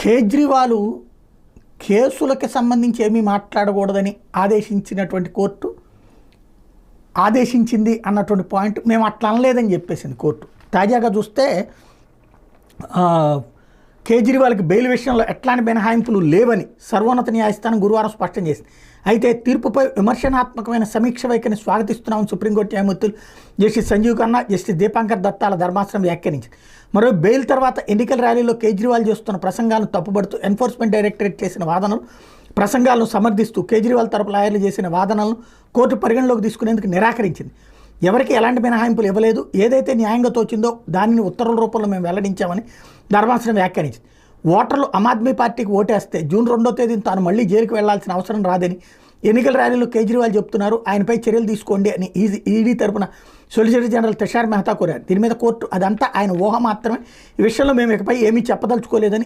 కేజ్రీవాల్ కేసులకి సంబంధించి ఏమీ మాట్లాడకూడదని ఆదేశించినటువంటి కోర్టు ఆదేశించింది అన్నటువంటి పాయింట్ మేము అట్లా అనలేదని చెప్పేసింది కోర్టు. తాజాగా చూస్తే కేజ్రీవాల్కి బెయిల్ విషయంలో ఎట్లాంటి మినహాయింపులు లేవని సర్వోన్నత న్యాయస్థానం గురువారం స్పష్టం చేసింది. అయితే తీర్పుపై విమర్శనాత్మకమైన సమీక్ష వైఖరిని స్వాగతిస్తున్నామని సుప్రీంకోర్టు న్యాయమూర్తులు జస్టిస్ సంజీవ్ ఖన్నా జస్టిస్ దీపాంకర్ దత్తాల ధర్మాసనం వ్యాఖ్యానించింది మరో బెయిల్ తర్వాత ఎన్నికల ర్యాలీలో కేజ్రీవాల్ చేస్తున్న ప్రసంగాలను తప్పుబడుతూ ఎన్ఫోర్స్మెంట్ డైరెక్టరేట్ చేసిన వాదనలు ప్రసంగాలను సమర్థిస్తూ కేజ్రీవాల్ తరపు లాయర్లు చేసిన వాదనలను కోర్టు పరిగణలోకి తీసుకునేందుకు నిరాకరించింది. ఎవరికి ఎలాంటి మినహాయింపులు ఇవ్వలేదు. ఏదైతే న్యాయంగా తోచిందో దానిని ఉత్తర్వుల రూపంలో మేము వెల్లడించామని ధర్మాసనం వ్యాఖ్యానించింది. ఓటర్లు ఆమ్ ఆద్మీ పార్టీకి ఓటేస్తే జూన్ రెండో తేదీన తాను మళ్ళీ జైలుకు వెళ్ళాల్సిన అవసరం రాదని ఎన్నికల ర్యాలీలో కేజ్రీవాల్ చెప్తున్నారు. ఆయనపై చర్యలు తీసుకోండి అని ఈజీ ఈడీ తరపున సొలిసిటర్ జనరల్ తుషార్ మెహతా కోరారు. దీని మీద కోర్టు అదంతా ఆయన ఊహ మాత్రమే. ఈ విషయంలో మేము ఇకపై ఏమీ చెప్పదలుచుకోలేదని